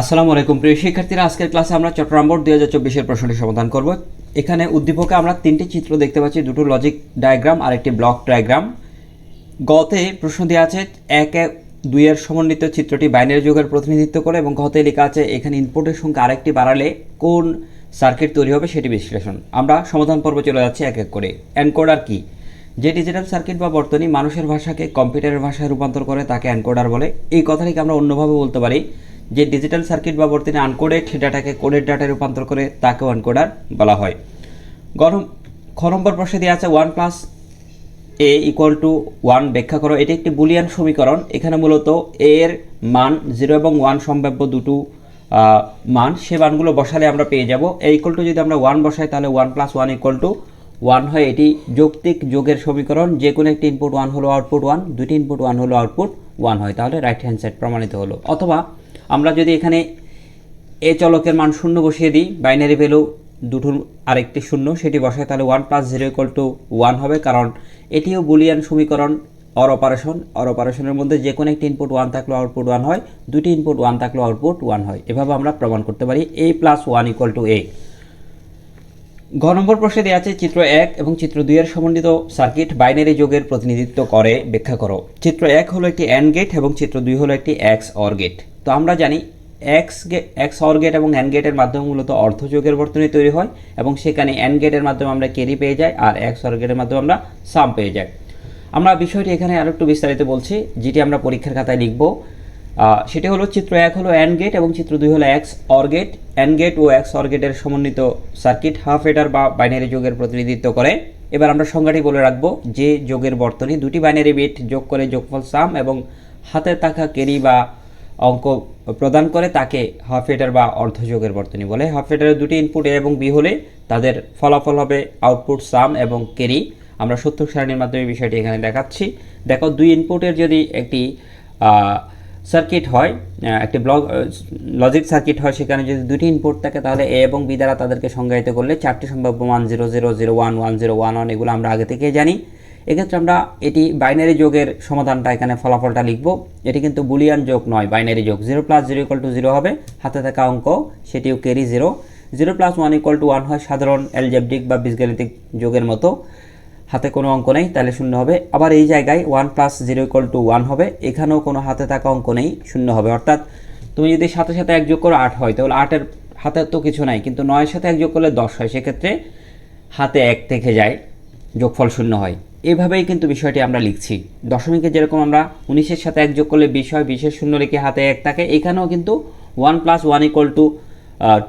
আসসালামু আলাইকুম। প্রিয় শিক্ষার্থীরা, আজকের ক্লাসে আমরা চট্টগ্রাম বোর্ড দুই হাজার চব্বিশের প্রশ্নটি সমাধান করব। এখানে উদ্দীপকে আমরা তিনটি চিত্র দেখতে পাচ্ছি, দুটো লজিক ডায়াগ্রাম আর একটি ব্লক ডায়াগ্রাম গতে প্রশ্ন দেওয়া আছে, এক এক দুইয়ের সমন্বিত চিত্রটি বাইনারি যুগের প্রতিনিধিত্ব করে এবং গতে লেখা আছে, এখানে ইনপুটের সংখ্যা আরেকটি বাড়ালে কোন সার্কিট তৈরি হবে সেটি বিশ্লেষণ। আমরা সমাধান পর্ব চলে যাচ্ছি এক এক করে। এনকোডার কি? যে ডিজিটাল সার্কিট বা বর্তনী মানুষের ভাষাকে কম্পিউটারের ভাষায় রূপান্তর করে তাকে এনকোডার বলে। এই কথাটিকে আমরা অন্যভাবে বলতে পারি। যে ডিজিটাল সার্কিট বা বর্তনী আনকোডেড ডাটাকে কোডেড ডাটায় রূপান্তর করে তাকেও এনকোডার বলা হয়। গরম খ নম্বর প্রশ্নে দেওয়া আছে one plus A equal to one ব্যাখ্যা করো। এটি একটি বুলিয়ান সমীকরণ। এখানে মূলত এর মান জিরো এবং ওয়ান সম্ভাব্য দুটো মান, সে মানগুলো বসালে আমরা পেয়ে যাব। এ ইকুয়াল টু যদি আমরা ওয়ান বসাই, তাহলে one plus one equal to one হয়। এটি যৌক্তিক যোগের সমীকরণ। যে কোনো একটি ইনপুট ওয়ান হলো আউটপুট ওয়ান দুটি ইনপুট ওয়ান হলো আউটপুট ওয়ান হয়। তাহলে রাইট হ্যান্ড সাইড প্রমাণিত হলো। অথবা আমরা যদি এখানে এ চলকের মান শূন্য বসিয়ে দিই বাইনারি ভ্যালু দুটোর আরেকটি শূন্য, সেটি বসায়, তাহলে one plus zero equal to one হবে, কারণ এটিও বুলিয়ান সমীকরণ অর অপারেশন অর অপারেশনের মধ্যে যে কোনো একটি ইনপুট ওয়ান থাকলেও আউটপুট ওয়ান হয়, দুটি ইনপুট ওয়ান থাকলেও আউটপুট ওয়ান হয়। এভাবে আমরা প্রমাণ করতে পারি A plus one equal to A ঘ নম্বর প্রশ্নে দেওয়া আছে, চিত্র এক এবং চিত্র দুইয়ের সমন্বিত সার্কিট বাইনারি যোগের প্রতিনিধিত্ব করে, ব্যাখ্যা করো। চিত্র এক হলো একটি অ্যান্ড গেট এবং চিত্র দুই হলো একটি এক্স অর গেট তো আমরা জানি X gate X or gate এবং অ্যান গেটের মাধ্যমে মূলত অর্ধযোগের বর্তনী তৈরি হয় এবং সেখানে অ্যান গেটের মাধ্যমে আমরা ক্যারি পেয়ে যাই আর এক্স অর গেটের মাধ্যমে আমরা সাম পেয়ে যাই। আমরা বিষয়টি এখানে আরও একটু বিস্তারিত বলছি, যেটি আমরা পরীক্ষার খাতায় লিখব। সেটি হলো চিত্র এক হলো অ্যান গেট এবং চিত্র দুই হলো X or gate and gate O x or গেটের সমন্বিত সার্কিট হাফ এডার বা বাইনারি যোগের প্রতিনিধিত্ব করে। এবার আমরা সংজ্ঞাটি বলে রাখব যে যোগের বর্তনী দুটি বাইনারি বিট যোগ করে যোগফল সাম এবং হাতে থাকা কেরি বা অঙ্ক প্রদান করে তাকে হাফ এডার বা অর্ধযোগের বর্তনী বলে। হাফ এডারের দুটি ইনপুট এ এবং বি হলে তাদের ফলাফল হবে আউটপুট সাম এবং কেরি আমরা সত্য সারণীর মাধ্যমে বিষয়টি এখানে দেখাচ্ছি। দেখো, দুই ইনপুটের যদি একটি সার্কিট হয় একটি ব্লক লজিক সার্কিট হয়, সেখানে যদি দুটি ইনপুট থাকে, তাহলে এ এবং বি দ্বারা তাদেরকে সংজ্ঞায়িত করলে চারটি সম্ভাব্য মান zero zero zero one one zero one one এগুলো আমরা আগে থেকেই জানি। এক্ষেত্রে আমরা এটি বাইনারি যোগের সমাধানটা এখানে ফলাফলটা লিখব। এটি কিন্তু বুলিয়ান যোগ নয় বাইনারি যোগ। Zero plus zero equal to zero হবে, হাতে থাকা অঙ্ক, সেটিও carry zero zero plus one equal to one হয় সাধারণ অ্যালজেব্রিক বা বীজগাণিতিক যোগের মতো। হাতে কোনো অঙ্ক নেই, তাহলে শূন্য হবে। আবার এই জায়গায় one plus zero equal to one হবে, এখানেও কোনো হাতে থাকা অঙ্ক নেই, শূন্য হবে। অর্থাৎ তুমি যদি সাথে সাথে এক যোগ করো, আট হয়, তাহলে আটের হাতে তো কিছু নাই, কিন্তু নয়ের সাথে এক যোগ করলে দশ হয়। সেক্ষেত্রে হাতে এক থেকে যায়, যোগফল শূন্য হয়। এইভাবেই কিন্তু বিষয়টি আমরা লিখছি। দশমিকে যেরকম আমরা উনিশের সাথে এক যোগ করলে বিশ হয়, বিশের শূন্য রেখে হাতে এক থাকে। এখানেও কিন্তু one plus one equal to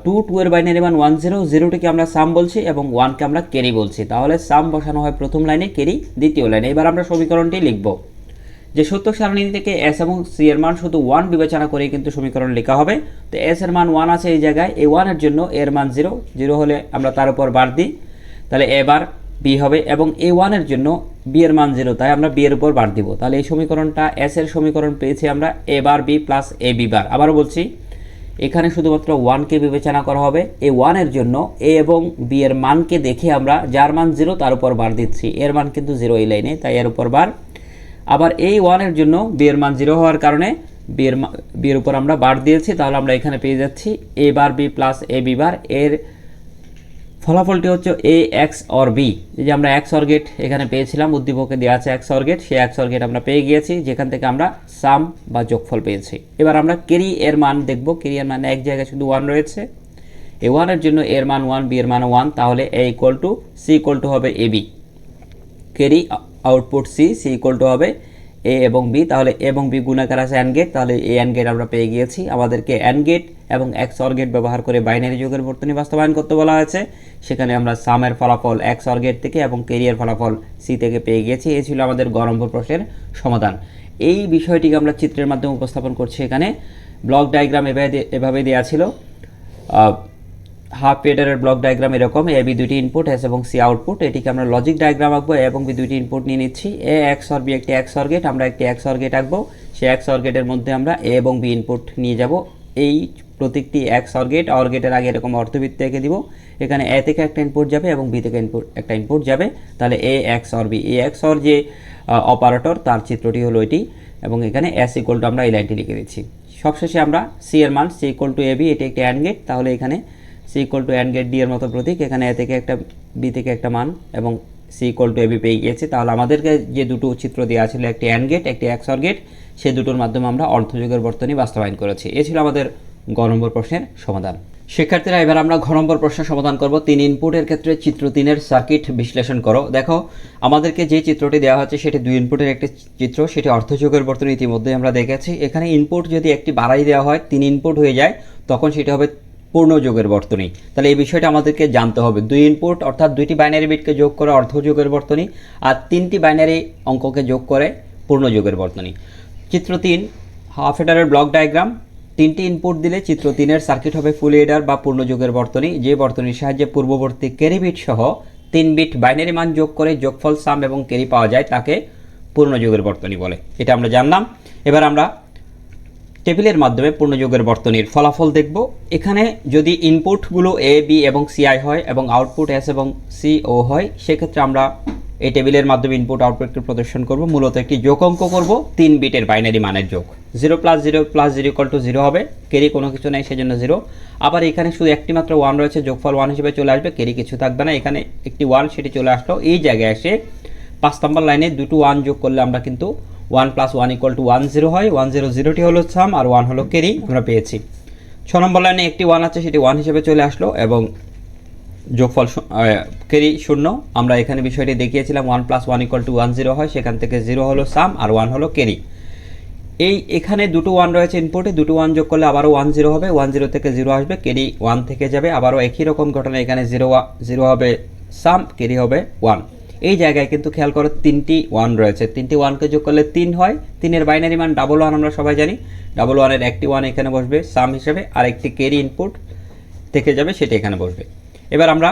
two two এর বাইনারি মান ওয়ান জিরো জিরোটিকে আমরা সাম বলছি এবং ওয়ানকে আমরা কেরি বলছি। তাহলে সাম বসানো হয় প্রথম লাইনে কেরি দ্বিতীয় লাইনে। এবার আমরা সমীকরণটি লিখব। যে সত্য সারণী থেকে এস এবং সি এর মান শুধু ওয়ান বিবেচনা করেই কিন্তু সমীকরণ লেখা হবে। তো এস এর মান ওয়ান আছে এই জায়গায় এই ওয়ানের জন্য এর মান জিরো জিরো হলে আমরা তার উপর বার দিই। তাহলে এবার বি হবে এবং এ ওয়ানের জন্য বি এর মান জিরো তাই আমরা বি এর উপর বার দিব। তাহলে এই সমীকরণটা এস এর সমীকরণ পেয়েছি আমরা A bar B plus A B bar. আবারও বলছি, এখানে শুধুমাত্র ওয়ানকে বিবেচনা করা হবে। এই ওয়ানের জন্য এ এবং বি এর মানকে দেখে আমরা যার মান জিরো তার উপর বার দিচ্ছি। এর মান কিন্তু জিরো এই লাইনে, তাই এর উপর বার। আবার এই ওয়ানের জন্য বি এর মান জিরো হওয়ার কারণে বি এর বি এর উপর আমরা বার দিয়েছি। তাহলে আমরা এখানে পেয়ে যাচ্ছি A bar B plus A B bar. এর ফলাফলটি হচ্ছে এ এক্স অর বি যে আমরা এক্স অর গেট এখানে পেয়েছিলাম, উদ্দীপকে দেওয়া আছে এক্স অর গেট সেই এক্স অর গেট আমরা পেয়ে গিয়েছি, যেখান থেকে আমরা সাম বা যোগফল পেয়েছি। এবার আমরা কেরি এর মান দেখব। কেরি এর মানে এক জায়গায় শুধু ওয়ান রয়েছে। এ ওয়ানের জন্য এর মান ওয়ান বি এর মান ওয়ান তাহলে A equal to C equal to হবে A B carry output C C equal to হবে এ এবং বি তাহলে এ এবং বি গুণাকার আছে অ্যান্ড গেট তাহলে এ অ্যান্ড গেট আমরা পেয়ে গিয়েছি। আমাদেরকে অ্যান্ড গেট এবং এক্স অর গেট ব্যবহার করে বাইনারি যুগের বর্তনী বাস্তবায়ন করতে বলা হয়েছে। সেখানে আমরা সামের ফলাফল এক্স অর গেট থেকে এবং কেরিয়ার ফলাফল সি থেকে পেয়ে গিয়েছি। এই ছিল আমাদের গরম্ভ প্রশ্নের সমাধান। এই বিষয়টিকে আমরা চিত্রের মাধ্যমে উপস্থাপন করছি এখানে। ব্লক ডায়াগ্রাম এভাবে এভাবে দেওয়া ছিল। হাফ পেডারের ব্লক ডায়াগ্রাম এরকম এ বি দুইটি ইনপুট এস এবং সি আউটপুট এটিকে আমরা লজিক ডায়াগ্রাম আঁকবো এবং বি দুইটি ইনপুট নিয়ে নিচ্ছি। এ এক্স অর বি একটি এক্স অর আমরা একটি এক্স অর গেট আঁকবো। সেই এক্স অর মধ্যে আমরা এ এবং বি ইনপুট নিয়ে যাব। এই প্রত্যেকটি এক্স অর গেট আগে এরকম অর্থবৃত্ত এঁকে দিব। এখানে এ থেকে একটা ইনপুট যাবে এবং বি থেকে ইনপুট একটা ইনপুট যাবে। তাহলে A X or B A X or যে অপারেটর তার চিত্রটি হলো এটি। এবং এখানে এস ইকুয়াল টু আমরা এই লাইনটি লিখে দিচ্ছি। সবশেষে আমরা সি এর মান C equal to A B এটি একটি অ্যান্ড গেট তাহলে এখানে C equal to and gate D এর মতো প্রতীক, এখানে এ থেকে একটা বি থেকে একটা মান এবং C equal to A B পেয়ে গিয়েছে। তাহলে আমাদেরকে যে দুটো চিত্র দেওয়া ছিল, একটি অ্যান্ড গেট একটি এক্সর গেট সে দুটোর মাধ্যমে আমরা অর্ধযুগের বর্তনী বাস্তবায়ন করেছি। এ ছিল আমাদের গ নম্বর প্রশ্নের সমাধান। শিক্ষার্থীরা, এবার আমরা ঘ নম্বর প্রশ্নের সমাধান করব। তিন ইনপুটের ক্ষেত্রে চিত্র তিনের সার্কিট বিশ্লেষণ করো। দেখো, আমাদেরকে যে চিত্রটি দেওয়া হচ্ছে সেটি দুই ইনপুটের একটি চিত্র, সেটি অর্ধযোগের বর্তনী ইতিমধ্যে আমরা দেখেছি। এখানে ইনপুট যদি একটি বাড়াই দেওয়া হয়, তিন ইনপুট হয়ে যায়, তখন সেটি হবে পূর্ণযোগের বর্তনী। তাহলে এই বিষয়টা আমাদেরকে জানতে হবে। দুই ইনপুট অর্থাৎ দুইটি বাইনারি বিটকে যোগ করে অর্ধযোগের বর্তনী আর তিনটি বাইনারি অঙ্ককে যোগ করে পূর্ণযোগের বর্তনী। চিত্র তিন হাফ এডারের ব্লক ডায়াগ্রাম তিনটি ইনপুট দিলে চিত্র তিনের সার্কিট হবে ফুল এডার বা পূর্ণযোগের বর্তনী। যে বর্তনীর সাহায্যে পূর্ববর্তী ক্যারি বিট সহ তিন বিট বাইনারি মান যোগ করে যোগফল সাম এবং ক্যারি পাওয়া যায়, তাকে পূর্ণযোগের বর্তনী বলে। এটা আমরা জানলাম। এবার আমরা টেবিলের মাধ্যমে পূর্ণযোগের বর্তনীর ফলাফল দেখব। এখানে যদি ইনপুটগুলো এ বি এবং সিআই হয় এবং আউটপুট এস এবং সি ও হয়, সেক্ষেত্রে আমরা এই টেবিলের মাধ্যমে ইনপুট আউটপুটকে প্রদর্শন করব। মূলত একটি যোগ অঙ্ক করব, তিন বিটের বাইনারি মানের যোগ। Zero plus zero plus zero equal to zero হবে কেরি কোনো কিছু নেই, সেজন্য জিরো আবার এখানে শুধু একটি মাত্র ওয়ান রয়েছে, যোগফল ওয়ান হিসেবে চলে আসবে কেরি কিছু থাকবে না। এখানে একটি ওয়ান সেটি চলে আসলো। এই জায়গায় এসে পাঁচ নম্বর লাইনে দুটো ওয়ান যোগ করলে আমরা কিন্তু one plus one equal to one zero হয়, ওয়ান জিরো জিরোটি হলো সাম আর ওয়ান হলো কেরি আমরা পেয়েছি। ছ নম্বর লাইনে একটি ওয়ান আছে, সেটি ওয়ান হিসেবে চলে আসলো এবং যোগফল কেরি শূন্য। আমরা এখানে বিষয়টি দেখিয়েছিলাম one plus one equal to one zero হয়, সেখান থেকে জিরো হলো সাম আর ওয়ান হলো কেরি এই এখানে দুটো ওয়ান রয়েছে ইনপুটে দুটো ওয়ান যোগ করলে আবারও ওয়ান জিরো হবে ওয়ান জিরো থেকে জিরো আসবে কেরি ওয়ান থেকে যাবে, আবারও একই রকম ঘটনা, এখানে জিরো জিরো হবে সাম কেরি হবে ওয়ান এই জায়গায় কিন্তু খেয়াল করো তিনটি ওয়ান রয়েছে। তিনটি ওয়ানকে যোগ করলে তিন হয়। তিনের বাইনারি মান ডাবল ওয়ান আমরা সবাই জানি। ডাবল ওয়ানের একটি ওয়ান এখানে বসবে সাম হিসেবে। আর একটি কেরি ইনপুট থেকে যাবে সেটি এখানে বসবে। এবার আমরা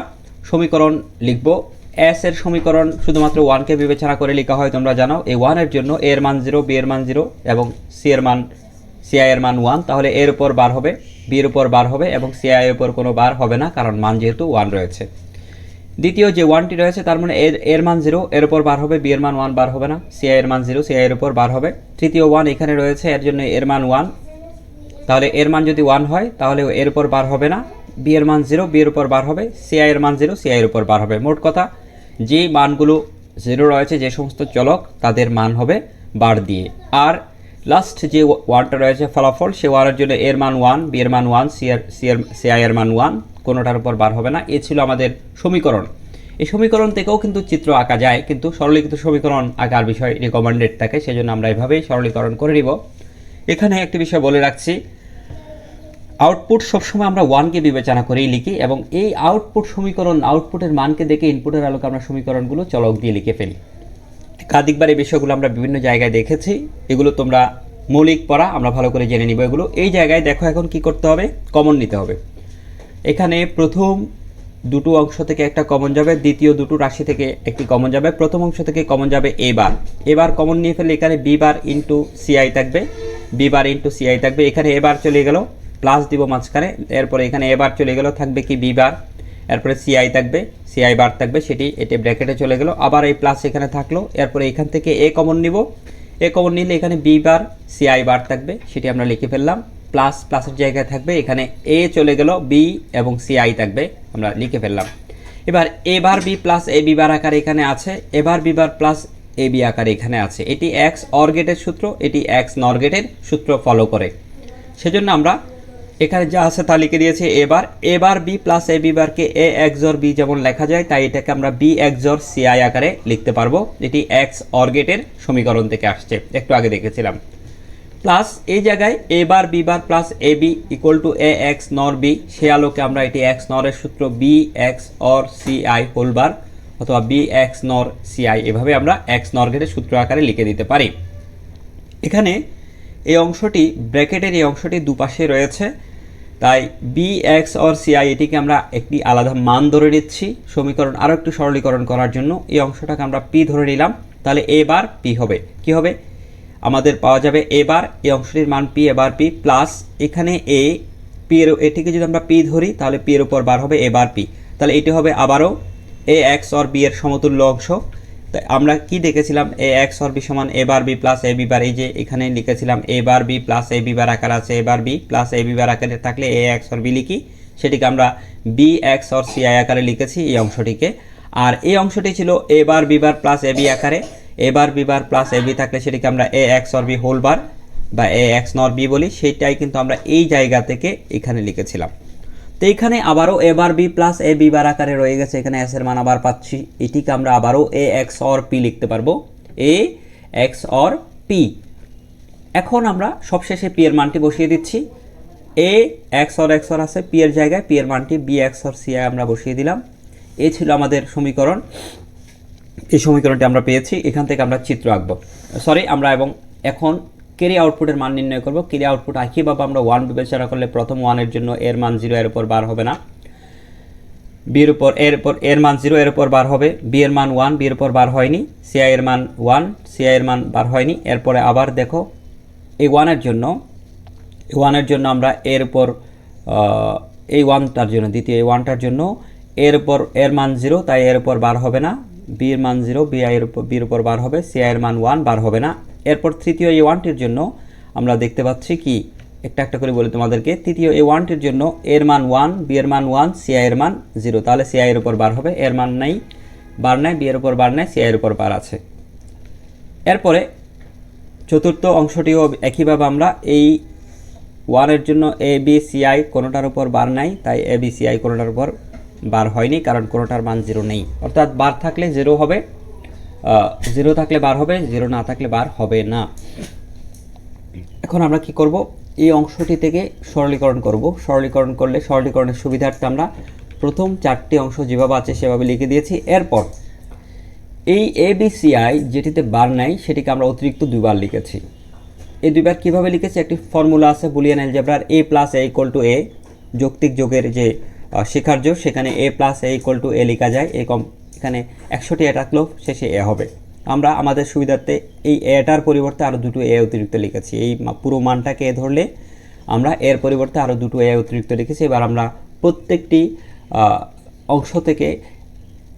সমীকরণ লিখব। এস এর সমীকরণ শুধুমাত্র ওয়ানকে বিবেচনা করে লেখা হয়, তোমরা জানো। এই ওয়ানের জন্য এ এর মান জিরো বি এর মান জিরো এবং সি এর মান সিআই এর মান ওয়ান তাহলে এর উপর বার হবে বি এর উপর বার হবে এবং সিআই এর উপর কোনো বার হবে না, কারণ মান যেহেতু ওয়ান রয়েছে। দ্বিতীয় যে ওয়ানটি রয়েছে তার মানে এর এর মান জিরো এর উপর বার হবে বি এর মান ওয়ান বার হবে না সিআই এর মান জিরো সিআই এর উপর বার হবে তৃতীয় ওয়ান এখানে রয়েছে এর জন্য এর মান ওয়ান তাহলে এর মান যদি ওয়ান হয় তাহলে এর উপর বার হবে না বি এর মান জিরো বি এর উপর বার হবে সিআই এর মান জিরো সিআই এর উপর বার হবে মোট কথা যে মানগুলো জিরো রয়েছে যে সমস্ত চলক তাদের মান হবে বার দিয়ে আর লাস্ট যে ওয়ানটা রয়েছে ফলাফল সে ওয়ানের জন্য এর মান ওয়ান বি এর মান ওয়ান সি এর সি এর সিআই এর মান ওয়ান কোনোটার উপর বার হবে না। এ ছিল আমাদের সমীকরণ। এই সমীকরণ থেকেও কিন্তু চিত্র আঁকা যায়, কিন্তু সরলীকৃত সমীকরণ আঁকার বিষয় রিকমেন্ডেড থাকে, সেজন্য আমরা এভাবেই সরলীকরণ করে নিব। এখানে একটি বিষয় বলে রাখছি আউটপুট সবসময় আমরা ওয়ানকে বিবেচনা করেই লিখি এবং এই আউটপুট সমীকরণ আউটপুটের মানকে দেখে ইনপুটের আলোকে আমরা সমীকরণগুলো চলক দিয়ে লিখে ফেলি। একাধিকবার এই বিষয়গুলো আমরা বিভিন্ন জায়গায় দেখেছি, এগুলো তোমরা মৌলিক পড়া, আমরা ভালো করে জেনে নিব এগুলো। এই জায়গায় দেখো এখন কি করতে হবে? কমন নিতে হবে। এখানে প্রথম দুটো অংশ থেকে একটা কমন যাবে, দ্বিতীয় দুটো রাশি থেকে একটি কমন যাবে, প্রথম অংশ থেকে কমন যাবে এ বার এবার কমন নিয়ে ফেললে এখানে বি বার ইন্টু সিআই থাকবে বি বার ইন্টু সিআই থাকবে। এখানে এবার চলে গেল প্লাস দিব মাঝখানে, এরপরে এখানে এবার চলে গেল, থাকবে কি বি বার এরপরে সিআই থাকবে সিআই বার থাকবে, সেটি এটি ব্র্যাকেটে চলে গেল। আবার এই প্লাস এখানে থাকল, এরপরে এখান থেকে এ কমন নিব এ কমন নিলে এখানে বি বার সিআই বার থাকবে, সেটি আমরা লিখে ফেললাম। প্লাস প্লাসের জায়গায় থাকবে, এখানে এ চলে গেল বি এবং সিআই থাকবে, আমরা লিখে ফেললাম। এবার A bar B plus A B bar আকার এখানে আছে এবার B bar plus A B আকার এখানে আছে। এটি এক্স অর সূত্র, এটি এক্স নর সূত্র ফলো করে। সেজন্য আমরা এখানে যা আছে তা লিখে দিয়েছি এবার এবার বি প্লাস এ বি বারকে এ এক্সর বি যেমন লেখা যায়, তাই এটাকে আমরা বি এক্সর সিআই আকারে লিখতে পারব। এটি এক্স অর সমীকরণ থেকে আসছে। একটু আগে দেখেছিলাম। প্লাস এই জায়গায় A bar B bar plus A B equal to A X nor B সে আলোকে আমরা এটি এক্স নরের সূত্র B X or C I whole bar অথবা B X nor C I এভাবে আমরা এক্স নর সূত্র আকারে লিখে দিতে পারি। এখানে এই অংশটি, ব্র্যাকেটের এই অংশটি দুপাশে রয়েছে। তাই বি এক্স অর সিআই এটিকে আমরা একটি আলাদা মান ধরে নিচ্ছি সমীকরণ আরও একটু সরলীকরণ করার জন্য। এই অংশটাকে আমরা পি ধরে নিলাম। তাহলে এ বার পি হবে। কি হবে? আমাদের পাওয়া যাবে এ বার এই অংশটির মান পি এবার পি প্লাস এখানে এ পি এর এটিকে যদি আমরা পি ধরি, তাহলে পি এর উপর বার হবে এ বার পি তাহলে এটি হবে আবারও এ এক্স অর বি এর সমতুল্য অংশ। তো আমরা কি দেখেছিলাম? এ এক্স অর বি সমান A bar B plus A B bar, এই যে এখানে লিখেছিলাম A bar B plus A B bar আকার আছে A bar B plus A B bar আকারে থাকলে এ এক্স অর বি লিখি। সেটিকে আমরা B X or C I আকারে লিখেছি এই অংশটিকে। আর এই অংশটি ছিল A bar B bar plus A B আকারে। A bar B bar plus A B থাকলে সেটিকে আমরা A X or B whole bar বা এ এক্স নর বি বলি, সেইটাই কিন্তু আমরা এই জায়গা থেকে এখানে লিখেছিলাম। তো এখানে আবারও A bar B plus A B bar আকারে রয়ে গেছে, এখানে এস এর মান আবার পাচ্ছি। এটিকে আমরা আবারও এ এক্স অর পি লিখতে পারব। এ এক্স অর পি এখন আমরা সবশেষে পি এর মানটি বসিয়ে দিচ্ছি। A X or X or আছে পি এর জায়গায় পি এর মানটি বি এক্স অর সি আমরা বসিয়ে দিলাম। এই ছিল আমাদের সমীকরণ। এই সমীকরণটি আমরা পেয়েছি, এখান থেকে আমরা চিত্র আঁকবো। সরি আমরা এবং এখন কেরি আউটপুটের মান নির্ণয় করব। কেরি আউটপুট একইভাবে আমরা ওয়ান বিবেচনা করলে প্রথম ওয়ানের জন্য এর মান জিরো এর উপর বার হবে না। বিয়ের উপর, এর উপর, এর মান জিরো এর উপর বার হবে। বি এর মান ওয়ান বিয়ের উপর বার হয়নি। সিআই এর মান ওয়ান সিআই এর মান বার হয়নি। এরপরে আবার দেখো, এই ওয়ানের জন্য ওয়ানের জন্য আমরা এর উপর এই ওয়ানটার জন্য, দ্বিতীয় এই ওয়ানটার জন্য এর উপর, এর মান জিরো তাই এর উপর বার হবে না। বি এর মান জিরো বি আই এর উপর বির উপর বার হবে সি আই এর মান ওয়ান বার হবে না। এরপর তৃতীয় এই ওয়ানটির জন্য আমরা দেখতে পাচ্ছি কি? একটা একটা করে বলি তোমাদেরকে। তৃতীয় এই ওয়ানটির জন্য এর মান ওয়ান বি এর মান ওয়ান সি আই এর মান জিরো তাহলে সি আই এর উপর বার হবে এর মান নাই, বার নাই বি এর উপর বার নাই সি আই এর উপর বার আছে। এরপরে চতুর্থ অংশটিও একইভাবে আমরা এই ওয়ানের জন্য এ বি সি আই কোনোটার উপর বার নাই, তাই এ বি সি আই কোনোটার উপর বার হয়নি, কারণ কোনোটার মান জিরো নেই। অর্থাৎ বার থাকলে জিরো হবে জিরো থাকলে বার হবে জিরো না থাকলে বার হবে না। এখন আমরা কি করব? এই অংশটি থেকে সরলীকরণ করব। সরলীকরণ করলে সরলীকরণের সুবিধার্থে আমরা প্রথম চারটি অংশ যেভাবে আছে সেভাবে লিখে দিয়েছি। এরপর এই এ বি সি আই যেটিতে বার নাই, সেটিকে আমরা অতিরিক্ত দুইবার লিখেছি। এই দুইবার কীভাবে লিখেছি? একটি ফর্মুলা আছে Boolean অ্যালজেব্রার A plus A equal to A যৌক্তিক যোগের যে শিখার্য সেখানে A plus A equal to A লেখা যায়। এই কম এখানে একশোটি এ থাকলেও শেষে এ হবে। আমরা আমাদের সুবিধার্থে এই এটার পরিবর্তে আরও দুটো এ অতিরিক্ত লিখেছি। এই পুরো মানটাকে এ ধরলে আমরা এর পরিবর্তে আরও দুটো এ অতিরিক্ত লিখেছি। এবার আমরা প্রত্যেকটি অংশ থেকে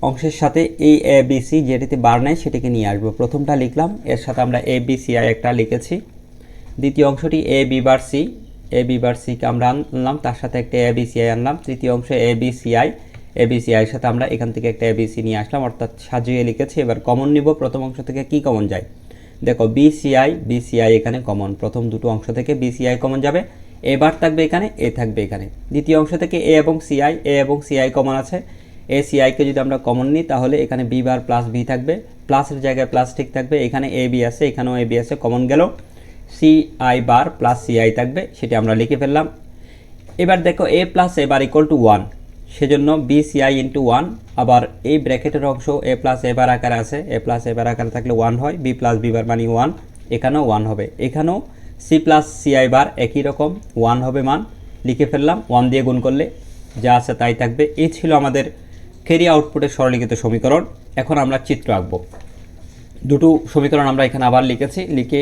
অংশের সাথে এই এ বি সি যেটিতে বার নেয় সেটিকে নিয়ে আসব। প্রথমটা লিখলাম, এর সাথে আমরা এ বি সি আই একটা লিখেছি। দ্বিতীয় অংশটি A B bar C A B bar সিকে আমরা আনলাম, তার সাথে একটা এ বি সি আই আনলাম। তৃতীয় অংশ A B C I A B C আইয়ের সাথে আমরা এখান থেকে একটা এ বি সি নিয়ে আসলাম, অর্থাৎ সাজিয়ে লিখেছি। এবার কমন নিব, প্রথম অংশ থেকে কি কমন যায়? দেখো B C I B C I এখানে কমন প্রথম দুটো অংশ থেকে বি সি আই কমন যাবে। এ বার থাকবে এখানে এ থাকবে এখানে। দ্বিতীয় অংশ থেকে এ এবং সি আই এ এবং সি আই কমন আছে। এ সি আইকে যদি আমরা কমন নিই, তাহলে এখানে বি বার প্লাস বি থাকবে। প্লাসের জায়গায় প্লাস ঠিক থাকবে। এখানে এ বি আছে, এখানেও এ বি আছে কমন গেল। C I bar plus C I থাকবে, সেটি আমরা লিখে ফেললাম। এবার দেখো A plus A bar equal to one সেজন্য B C I into one আবার এই ব্র্যাকেটের অংশ এ প্লাস এ বার আকারে আছে। এ প্লাস এ বার আকারে থাকলে ওয়ান হয় বি প্লাস বি বার মানে ওয়ান এখানেও ওয়ান হবে। এখানেও C plus C I bar একই রকম ওয়ান হবে মান। লিখে ফেললাম ওয়ান দিয়ে গুণ করলে যা আছে তাই থাকবে। এই ছিল আমাদের কেরি আউটপুটের সরলীকৃত সমীকরণ। এখন আমরা চিত্র আঁকবো। দুটো সমীকরণ আমরা এখানে আবার লিখেছি। লিখে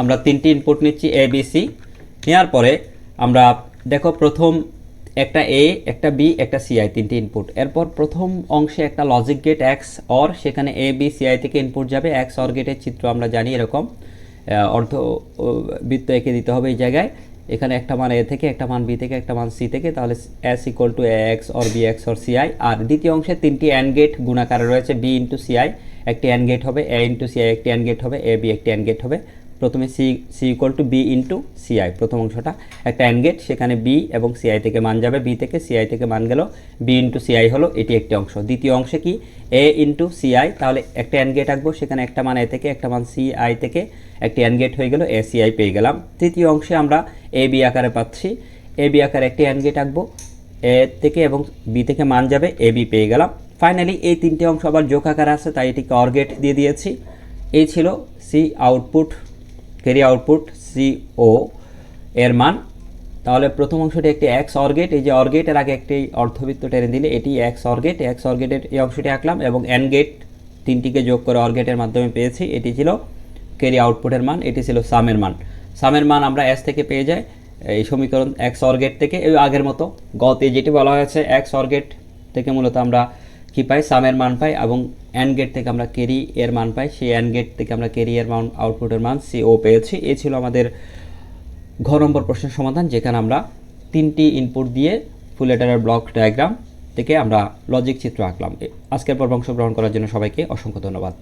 আমরা তিনটি ইনপুট নিচ্ছি এ বি সি নেওয়ার পরে আমরা দেখো প্রথম একটা এ একটা বি একটা সিআই তিনটি ইনপুট এরপর প্রথম অংশে একটা লজিক গেট এক্স অর সেখানে এ বি সিআই থেকে ইনপুট যাবে। এক্স অর গেটের চিত্র আমরা জানি এরকম। অর্ধ বৃত্ত এঁকে দিতে হবে এই জায়গায়। এখানে একটা মান এ থেকে, একটা মান বি থেকে, একটা মান সি থেকে। তাহলে S equal to A X or B X or CI আর দ্বিতীয় অংশে তিনটি অ্যান্ড গেট গুণাকারে রয়েছে। বি ইন্টু সিআই একটি অ্যান্ড গেট হবে। এ ইন্টু সিআই একটি অ্যান্ড গেট হবে। এ বি একটি অ্যান্ড গেট হবে। প্রথমে C C equal to B into CI প্রথম অংশটা। একটা অ্যান্ড গেট সেখানে বি এবং সিআই থেকে মান যাবে। বি থেকে সিআই থেকে মান গেল। বি ইন্টু সিআই হলো এটি একটি অংশ। দ্বিতীয় অংশে কি? এ ইন্টু সিআই তাহলে একটা অ্যান্ড গেট আঁকবো। সেখানে একটা মান এ থেকে, একটা মান সিআই থেকে একটি অ্যান্ড গেট হয়ে গেল। এ সিআই পেয়ে গেলাম। তৃতীয় অংশে আমরা এ বি আকারে পাচ্ছি। এ বি আকারে একটি অ্যান্ড গেট আঁকবো। এ থেকে এবং বি থেকে মান যাবে। এ বি পেয়ে গেলাম। ফাইনালি এই তিনটে অংশ আবার যোগ আকারে আছে, তাই এটিকে অর গেট দিয়ে দিয়েছি। এই ছিল C output carry output C O এর মান। তাহলে প্রথম অংশটি একটি এক্স অর্গেট এই যে অর্গেটের আগে একটি অর্ধবৃত্ত টেনে দিলে এটি এক্স অর্গেট এক্স অর্গেটের এই অংশটি আঁকলাম এবং এন গেট তিনটিকে যোগ করে অর্গেটের মাধ্যমে পেয়েছি। এটি ছিল ক্যারি আউটপুটের মান, এটি ছিল সামের মান। সামের মান আমরা এস থেকে পেয়ে যাই, এই সমীকরণ এক্স অর্গেট থেকে। এই আগের মতো গতে যেটি বলা হয়েছে এক্স অর্গেট থেকে মূলত আমরা কী পাই? সামের মান পাই এবং অ্যান্ড গেট থেকে আমরা কেরি এর মান পাই, সেই অ্যান্ড গেট থেকে আমরা কেরি এর মান আউটপুটের মান সি ও পেয়েছি। এ ছিল আমাদের ঘ নম্বর প্রশ্নের সমাধান, যেখানে আমরা তিনটি ইনপুট দিয়ে ফুল লেটারের ব্লক ডায়াগ্রাম থেকে আমরা লজিক চিত্র আঁকলাম। আজকের পর অংশগ্রহণ করার জন্য সবাইকে অসংখ্য ধন্যবাদ।